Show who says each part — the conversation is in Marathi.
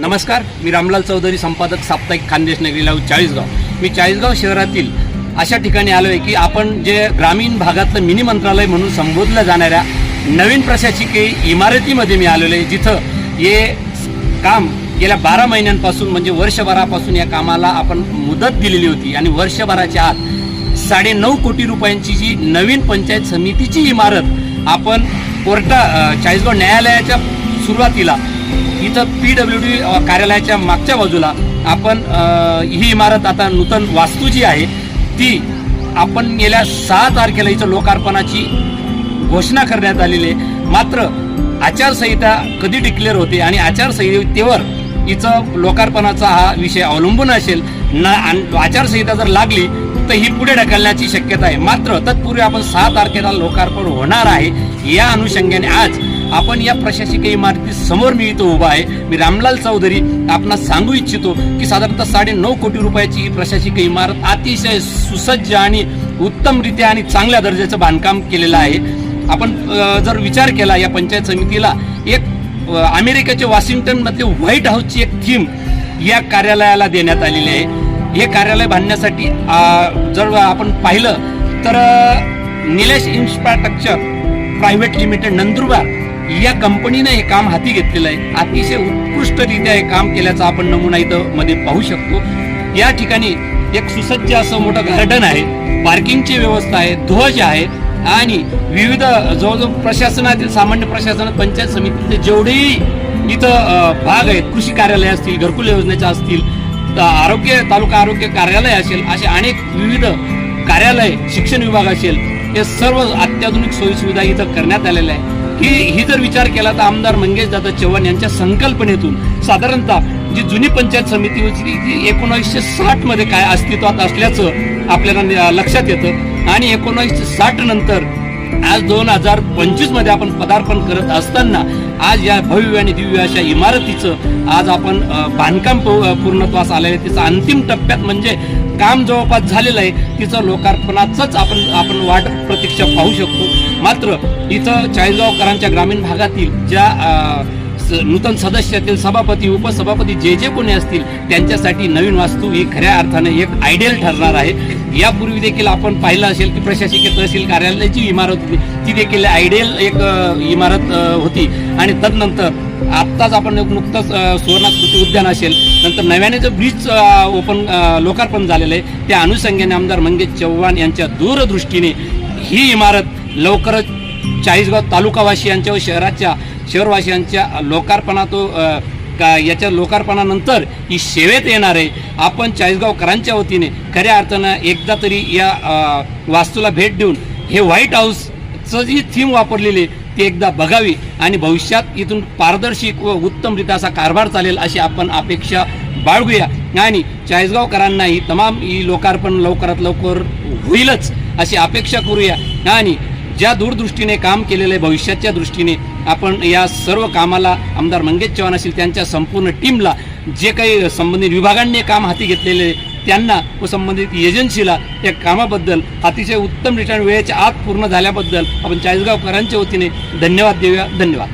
Speaker 1: नमस्कार मी रामलाल चौधरी संपादक साप्ताहिक खानदेश नगरीला चाळीसगाव. मी चाळीसगाव शहरातील अशा ठिकाणी आलो आहे की आपण जे ग्रामीण भागातलं मिनी मंत्रालय म्हणून संबोधल्या जाणाऱ्या नवीन प्रशासकीय इमारतीमध्ये मी आलेलो आहे जिथं हे काम गेल्या बारा महिन्यांपासून म्हणजे वर्षभरापासून या कामाला आपण मुदत दिलेली होती. आणि वर्षभराच्या आत साडे नऊ कोटी रुपयांची जी नवीन पंचायत समितीची इमारत आपण कोर्टा चाळीसगाव न्यायालयाच्या सुरुवातीला इथं पी डब्ल्यू डी कार्यालयाच्या मागच्या बाजूला आपण ही इमारत आता नूतन वास्तू जी आहे ती आपण गेल्या सहा तारखेला इथं लोकार्पणाची घोषणा करण्यात आलेली आहे. मात्र आचारसंहिता कधी डिक्लेअर होते आणि आचारसंहितेवर इथं लोकार्पणाचा हा विषय अवलंबून असेल ना आणि आचारसंहिता जर लागली तर ही पुढे ढकलण्याची शक्यता आहे. मात्र तत्पूर्वी आपण सहा तारखेला लोकार्पण होणार आहे या अनुषंगाने आज आपण या प्रशासकीय इमारती समोर मी इथं उभा आहे. मी रामलाल चौधरी आपणास सांगू इच्छितो की साधारणतः साडे नऊ कोटी रुपयाची ही प्रशासकीय इमारत अतिशय सुसज्ज आणि उत्तमरित्या आणि चांगल्या दर्जाचं बांधकाम केलेलं आहे. आपण जर विचार केला या पंचायत समितीला एक अमेरिकेच्या वॉशिंग्टनमध्ये व्हाईट हाऊसची एक थीम या कार्यालयाला देण्यात आलेली आहे. हे कार्यालय बांधण्यासाठी जर आपण पाहिलं तर Nilesh infrastructure private limited Nandurbar या कंपनीने हे काम हाती घेतलेलं आहे. अतिशय उत्कृष्टरित्या हे काम केल्याचा आपण नमुना इथं मध्ये पाहू शकतो. या ठिकाणी एक सुसज्ज असं मोठं गार्डन आहे. पार्किंगची व्यवस्था आहे ध्वज आहे आणि विविध जवळजवळ प्रशासनातील सामान्य प्रशासन पंचायत समितीचे जेवढेही इथं भाग आहेत कृषी कार्यालय असतील घरकुल योजनेच्या असतील आरोग्य तालुका आरोग्य कार्यालय असेल असे अनेक विविध कार्यालय शिक्षण विभाग असेल हे सर्व अत्याधुनिक सोयीसुविधा इथं करण्यात आलेल्या आहे ही ही जर विचार केला तर आमदार मंगेश दादा चव्हाण यांच्या संकल्पनेतून साधारणतः जी जुनी पंचायत समिती होती ती एकोणीसशे साठमध्ये काय अस्तित्वात असल्याचं आपल्याला लक्षात येतं. आणि एकोणीसशे साठ नंतर आज दोन हजार पंचवीसमध्ये आपण पदार्पण करत असताना आज या भव्य आणि दिव्य अशा इमारतीचं आज आपण बांधकाम पूर्णत्वास आलेलं आहे. तिचं अंतिम टप्प्यात म्हणजे काम जवळपास झालेलं आहे. तिचं लोकार्पणाचंच आपण आपण वाट प्रतीक्षा पाहू शकतो. मात्र इथं चाळीसगावकरांच्या ग्रामीण भागातील ज्या स- नूतन सदस्यातील सभापती उपसभापती जे जे कोणी असतील त्यांच्यासाठी नवीन वास्तू ही खऱ्या अर्थाने एक आयडियल ठरणार आहे. यापूर्वी देखील आपण पाहिलं असेल की प्रशासकीय तहसील कार्यालयाची इमारत होती. ती देखील आयडियल एक इमारत होती. आणि तदनंतर आत्ताच आपण एक नुकतंच सुवर्णा स्मृती उद्यान असेल नंतर नव्याने जो ब्रिज ओपन लोकार्पण झालेलं आहे त्या अनुषंगाने आमदार मंगेश चव्हाण यांच्या दूरदृष्टीने ही इमारत लवकरच चाळीसगाव तालुकावासियांच्या व शहराच्या शहरवासियांच्या लोकार्पणा तो का याच्या लोकार्पणानंतर ही सेवेत येणार आहे. आपण चाळीसगावकरांच्या वतीने खऱ्या अर्थानं एकदा तरी या वास्तूला भेट देऊन हे व्हाईट हाऊसचं जी थीम वापरलेली आहे ती एकदा बघावी आणि भविष्यात इथून पारदर्शी व उत्तमरित्या असा कारभार चालेल अशी आपण अपेक्षा बाळगूया. आणि चाळीसगावकरांनाही तमाम ही लोकार्पण लवकरात लवकर होईलच अशी अपेक्षा करूया. आणि ज्या दूरदृष्टीने काम केलेलं आहे भविष्याच्या दृष्टीने आपण या सर्व कामाला आमदार मंगेश चव्हाण असतील त्यांच्या संपूर्ण टीमला जे काही संबंधित विभागांनी काम हाती घेतलेले आहे, त्यांना व संबंधित एजन्सीला या कामाबद्दल अतिशय उत्तम रिटर्न वेळेच्या आत पूर्ण झाल्याबद्दल आपण चाळीसगावकरांच्या वतीने धन्यवाद देऊया. धन्यवाद.